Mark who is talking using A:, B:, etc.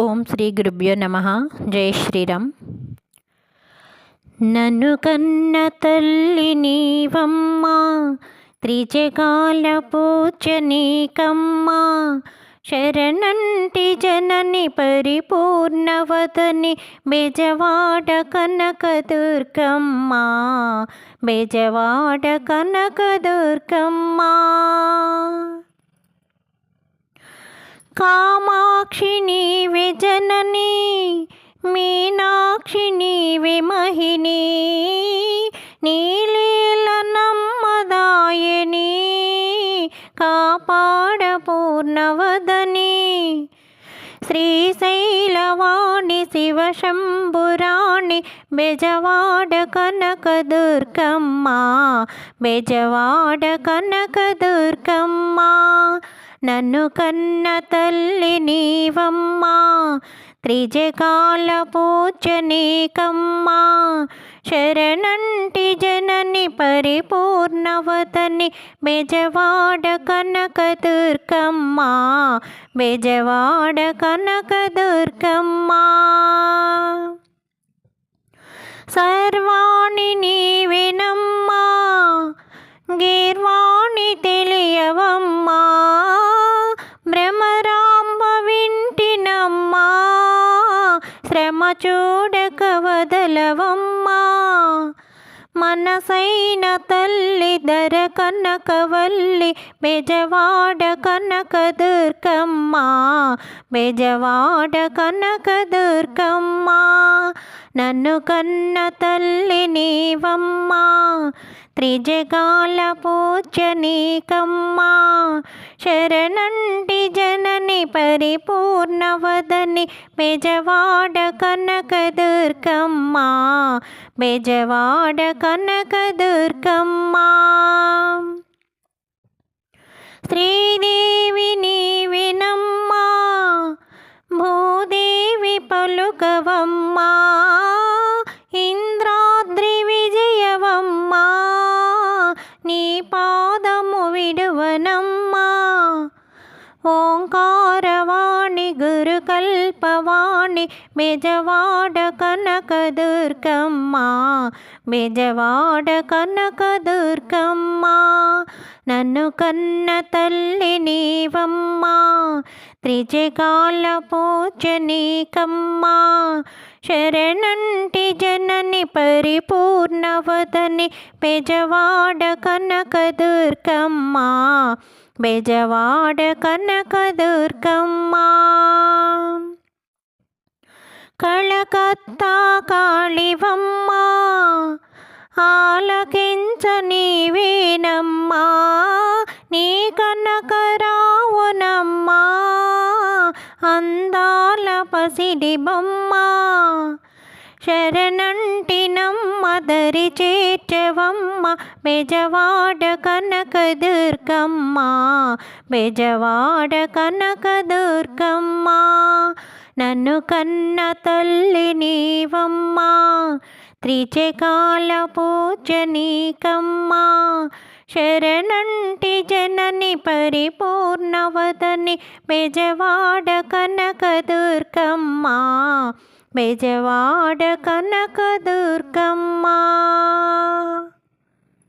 A: ఓం శ్రీ గురుభ్యో నమ. జై శ్రీరామ్. నన్ను కన్న తల్లి నీవమ్మా త్రిజగాల పూజనీకమ్మా శరణంటి జనని పరిపూర్ణవదని బెజవాడ కనక దుర్గమ్మా బెజవాడ కనక దుర్గమ్మా. కామాక్షి విజనని మీనాక్షిణి విమహిని నీవే నీలీల నమ్మదాయని కాపాడ పూర్ణవదని శ్రీశైలవాణి శివశంభురాణి బెజవాడ కనక దుర్గమ్మ బెజవాడ కనక దుర్గమ్మ నన్ను కన్న తల్లి నీవమ్మా త్రిజకాల పూజనీకమ్మా శరణంటి పరిపూర్ణవతని బెజవాడ కనక దుర్గమ్మా బెజవాడ కనక దుర్గమ్మా. సర్వాణి నీవినమ్మా గీర్వాణి తెలియవమ్మా. భ్రమరాంబ వింటినమ్మా శ్రమ చూడక వదలవమ్మా. మనసైన తల్లి ధర కనకవల్లి బెజవాడ కనక దుర్గమ్మ బెజవాడ కనక దుర్గమ్మ నన్ను కన్న తల్లి నీవమ్మా త్రిజగాల పూజనీకమ్మా శరణంటి జనని పరిపూర్ణవదని బెజవాడ కనక దుర్గమ్మ బెజవాడ కనక దుర్గమ్మ. శ్రీదేవి నీవినమ్మా భూదేవి పలుకవమ్మా ఇంద్రాద్రి విజయవమ్మా నీ పాదము విడువనమ్మా. ఓంకారవాణి గురుకల్పవాణి బెజవాడ కనక దుర్గమ్మ బెజవాడ కనక దుర్గమ్మ నన్ను కన్న తల్లి నీవమ్మ త్రిజగాల పూజనీకమ్మా శరణంటి జనని పరిపూర్ణవదని బెజవాడ కనక దుర్గమ్మ బెజవాడ కనక దుర్గమ్మ. కళకత్తా కాళివమ్మా ఆలకించ నీవేనమ్మా నీ కనకరావునమ్మా అందాల పసిడి బొమ్మ. శరణంటినమ్మ దరి చేర్చవమ్మ బెజవాడ కనక దుర్గమ్మ బెజవాడ కనక దుర్గమ్మ. నన్ను కన్న తల్లి నీవమ్మా త్రిచకాల పూజనీకమ్మా శరణంటి జనని పరిపూర్ణవదని బెజవాడ కనక దుర్గమ్మ బెజవాడ కనక దుర్గమ్మ